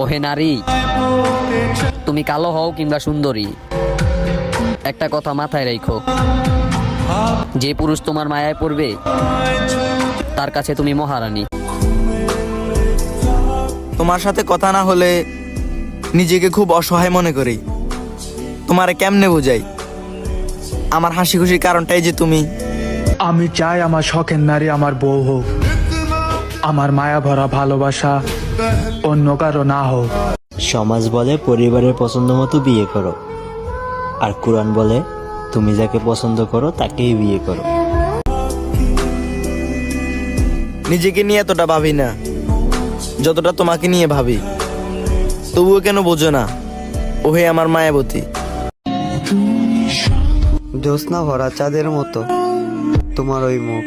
ওহে নারী তুমি কালো হও কিংবা সুন্দরী একটা কথা মাথায় রেখো। যে পুরুষ তোমার মায়ায় পড়বে তার কাছে তুমি মহারানী। তোমার সাথে কথা না হলে নিজেকে খুব অসহায় মনে করি। তোমারে কেমনে বোঝাই? আমার হাসি খুশির কারণটাই যে তুমি। আমি চাই আমার শখের নারী আমার বউ হোক। আমার মায়া ভরা ভালোবাসা অন্য কারও না হোক। সমাজ বলে পরিবারের পছন্দ মতো বিয়ে করো। আর কোরআন বলে তুমি যাকে পছন্দ করো তাকেই বিয়ে করো। নিজেকে নিয়ে এতটা ভাবি না যতটা তোমাকে নিয়ে ভাবি। তবুও কেন বোঝো না ওহে আমার মায়াবতী। জ্যোৎস্না ভরা চাঁদের মতো তোমার ওই মুখ।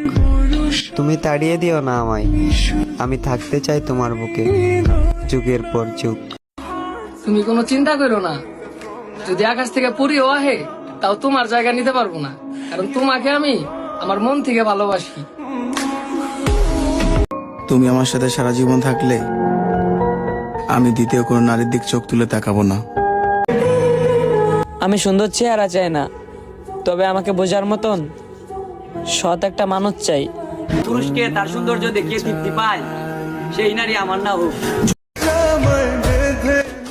তুমি তাড়িয়ে দিও না আমায়। আমি থাকতে চাই তোমার বুকে। যুগের পর যুগ। তুমি কোনো চিন্তা করো না। যদি আকাশ থেকে পুরিও আহে তাও তোমার জায়গা নিতে পারব না। কারণ তোমাকে আমি আমার মন থেকে ভালোবাসি। তুমি আমার সাথে সারা জীবন থাকলে আমি দ্বিতীয় কোনো নারীর দিক চোখ তুলে তাকাবো না। আমি সুন্দর চেহারা চাই না। তবে আমাকে বোঝার মতন সৎ একটা মানুষ চাই। পুরুষকে তার সৌন্দর্য দেখিয়ে তৃপ্তি পায়। সেই নারী আমার না হোক।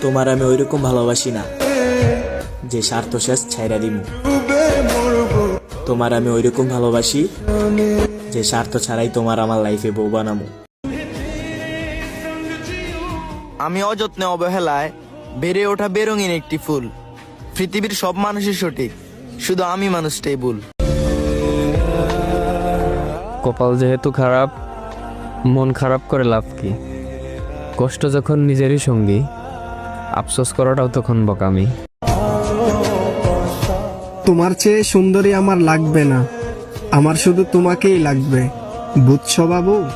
তোমার আমি ওইরকম ভালোবাসি না যে স্বার্থ শেষ ছাইরা দিব তোমার আমি ওইরকম ভালোবাসি যে স্বার্থ ছাড়াই তোমার আমার লাইফে বউ বানাবো আমি অযত্নে অবহেলায় বেড়ে ওঠা বেরঙিন একটি ফুল। পৃথিবীর সব মানুষই সঠিক শুধু আমি মানুষটাই ভুল। কপাল যেহেতু খারাপ, মন খারাপ করে লাভ কি? কষ্ট যখন নিজেরই সঙ্গী, আফসোস করাটাও তখন বকামি। তোমার চেয়ে সুন্দরী আমার লাগবে না। আমার শুধু তোমাকেই লাগবে। বুঝছ বাবু?